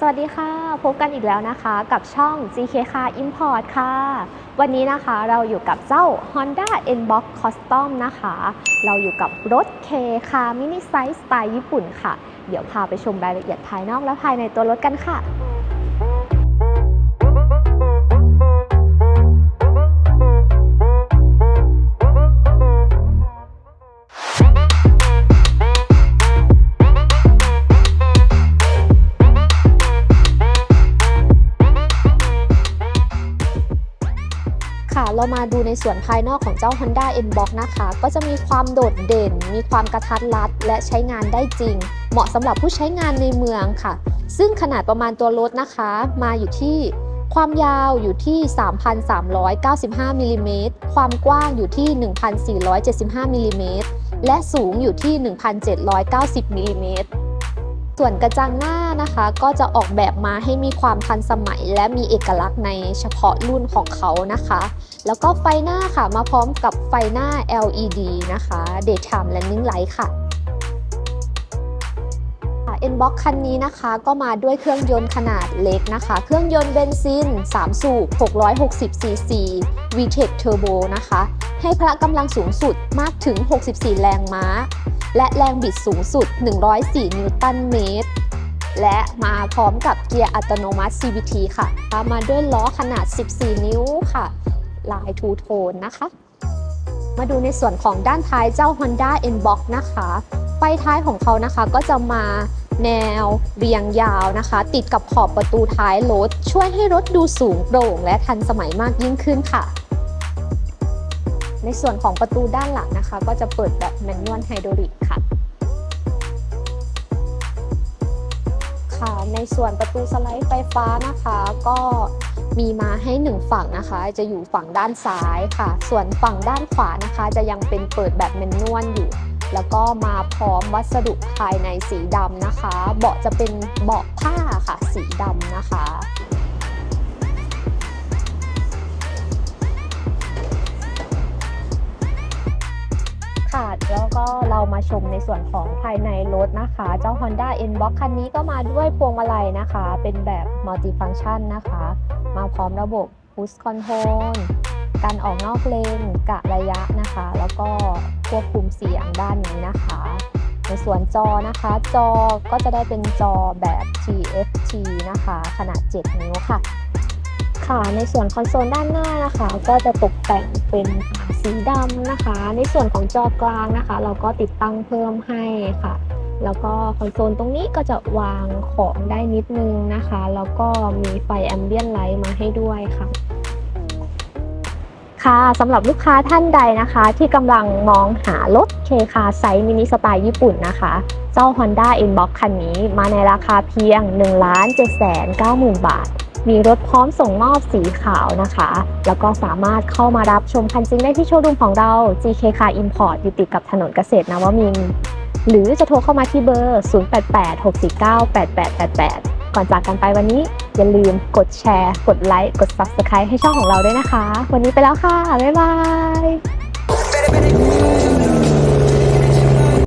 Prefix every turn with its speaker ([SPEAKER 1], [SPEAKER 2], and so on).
[SPEAKER 1] สวัสดีค่ะ พบกันอีกแล้วนะคะกับช่อง GK Car Import ค่ะ วันนี้นะคะเราอยู่กับเจ้า Honda N-Box Custom นะคะ เราอยู่กับรถ K Car Mini Size สไตล์ญี่ปุ่นค่ะ เดี๋ยวพาไปชมรายละเอียดภายนอกและภายในตัวรถกันค่ะ ค่ะ เรามาดูในส่วนภายนอกของเจ้า Honda N-Box นะคะ ก็จะมีความโดดเด่น มีความกระทัดรัด และใช้งานได้จริง เหมาะสำหรับผู้ใช้งานในเมืองค่ะ ซึ่งขนาดประมาณตัวรถนะคะ มาอยู่ที่ความยาวอยู่ที่ 3,395มิลลิเมตรความกว้างอยู่ที่ 1,475มิลลิเมตรและสูงอยู่ที่ 1,790มิลลิเมตร ส่วนกระจังหน้านะคะก็จะออกแบบมาให้มีความทันสมัย และมีเอกลักษณ์ในเฉพาะรุ่นของเขานะคะ แล้วก็ไฟหน้าค่ะมาพร้อมกับไฟหน้า LED นะคะ Daytime Running Light ค่ะ N-Box คันนี้นะคะก็มาด้วยเครื่องยนต์ขนาดเล็กนะคะ เครื่องยนต์เบนซิน 3 สูบ 660 cc VTEC Turbo นะคะ ให้พละกำลังสูงสุดมากถึง 64 แรงม้า และแรงบิดสูงสุด 104 นิวตันเมตร และมาพร้อมกับเกียร์อัตโนมัติ CVT ค่ะตามมาด้วยล้อขนาด 14 นิ้วค่ะ ลายทูโทนนะคะ มาดูในส่วนของด้านท้ายเจ้า Honda N-Box นะคะ ไฟท้ายของเขานะคะก็จะมาแนวเรียงยาวนะคะ ติดกับขอบประตูท้ายรถ ช่วยให้รถดูสูงโปร่งและทันสมัยมากยิ่งขึ้นค่ะ ในส่วนของประตูด้านหลังนะคะ ก็จะเปิดแบบแมนนวลไฮดรอลิกค่ะค่ะในส่วนประตูสไลด์ไฟฟ้านะคะ ก็มีมาให้หนึ่งฝั่งนะคะ จะอยู่ฝั่งด้านซ้ายค่ะ ส่วนฝั่งด้านขวานะคะ จะยังเป็นเปิดแบบแมนนวลอยู่ แล้วก็มาพร้อมวัสดุภายในสีดำนะคะ เบาะจะเป็นเบาะผ้าค่ะ สีดำนะคะ มาชมในส่วนของภายในรถนะคะ เจ้า Honda N-Box คันนี้ก็มาด้วยพวงมาลัยนะคะ เป็นแบบ Multi-Function นะคะ มาพร้อมระบบ Push Control การออกนอกเลนกะระยะนะคะ แล้วก็ควบคุมเสียงด้านนี้นะคะ ในส่วนจอนะคะ จอก็จะได้เป็นจอแบบ TFT นะคะ ขนาด 7 นิ้วค่ะ ค่ะ ในส่วนคอนโซลด้านหน้านะคะ ก็จะตกแต่งเป็นสีดำนะคะ ในส่วนของจอกลางนะคะ เราก็ติดตั้งเพิ่มให้ค่ะ แล้วก็คอนโซลตรงนี้ก็จะวางของได้นิดนึงนะคะ แล้วก็มีไฟแอมเบียนไลท์มาให้ด้วยค่ะค่ะสำหรับลูกค้าท่านใดนะคะ ที่กำลังมองหารถเคคาไซส์มินิสไตล์ญี่ปุ่นนะคะ เจ้า Honda Inbox คันนี้มาในราคาเพียง 1 7 9 0 0 0 0 บาท มีรถพร้อมส่งมอบสีขาวนะคะ แล้วก็สามารถเข้ามารับชมคันจริงได้ที่โชว์รูมของเรา GK Car Import อยู่ติดกับถนนเกษตรนวมินทร์หรือจะโทรเข้ามาที่เบอร์ 0886498888 ก่อนจากกันไปวันนี้ อย่าลืมกดแชร์ กดไลค์ กด Subscribe ให้ช่องของเราด้วยนะคะ วันนี้ไปแล้วค่ะ บ๊ายบาย